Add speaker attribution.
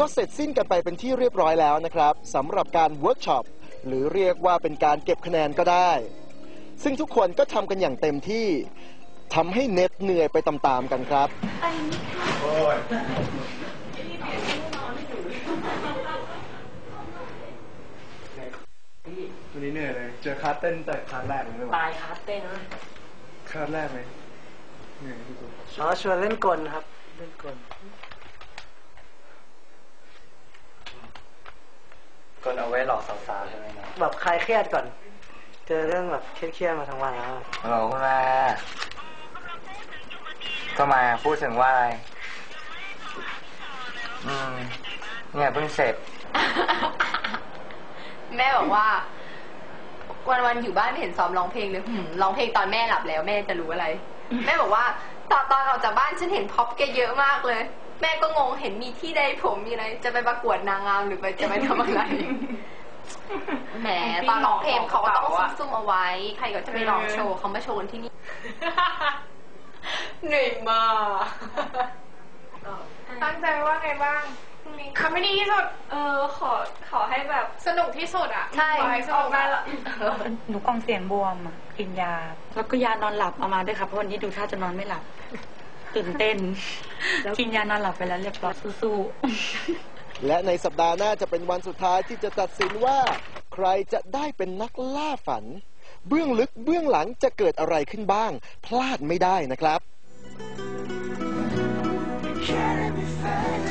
Speaker 1: ก็เสร็จสิ้นกันไปเป็นที่เรียบร้อยแล้วนะครับสำหรับการเวิร์กช็อปหรือเรียกว่าเป็นการเก็บคะแนนก็ได้ ซึ่งทุกคนก็ทำกันอย่างเต็มที่ทำให้เน็ตเหนื่อยไปตามๆกันครับ
Speaker 2: วันนี้เหนื่อยเลย เจอคลาสเต้นแต่คลาสแรกเลยไม่ไหว
Speaker 3: ตายคาเต้นนะ
Speaker 2: คลาสแรกเลยเหนื่อยที่สุด
Speaker 3: อ๋อชวนเล่นกลครับ เล่นกล
Speaker 4: เอาไว้หลอกสาวๆใช่ไหมนะ
Speaker 3: แบบคลายเครียดก่อน เจอเรื่องแบบเครียดๆมาทั้งวันแล้ว
Speaker 4: ฮัลโหลคุณมาก็มาพูดถึงว่าอะไร อืม เนี่ยเพิ่งเสร็จ
Speaker 5: แม่บอกว่า วันวันๆอยู่บ้านไม่เห็นซ้อมร้องเพลงเลยหืมร้องเพลงตอนแม่หลับแล้ว แม่จะรู้อะไร แม่บอกว่าตอนตอนออกจากบ้านฉันเห็นพ็อปแกเยอะมากเลย แม่ก็งงเห็นมีที่ใดผมมีอะไร จะไปประกวดนางงามหรือไปจะไปทำอะไร แหมตอนร้องเพลงเขาก็ต้องซุ่มๆเอาไว้ ใครก็จะไปร้องโชว์เขามาโชว์กันที่นี่เหนื่อยมาก
Speaker 6: ตั้งใจว่าไงบ้างพรุ่งนี้ทำให้ดีที่สุด เออ ขอขอให้แบบสนุกที่สุดอะ
Speaker 5: ใช่
Speaker 6: ขอให้สนุกได้ละ
Speaker 7: หนูกล่องเสียงบวมอะกินยา แล้วก็ยานอนหลับเอามาด้วยค่ะเพราะวันนี้ดูท่าจะนอนไม่หลับ ตื่นเต้นกินยานอนหลับไปแล้วเรียบร้อยสู้ๆ
Speaker 1: และในสัปดาห์หน้าจะเป็นวันสุดท้ายที่จะตัดสินว่า ใครจะได้เป็นนักล่าฝัน เบื้องลึกเบื้องหลังจะเกิดอะไรขึ้นบ้าง พลาดไม่ได้นะครับ
Speaker 8: Carry me further,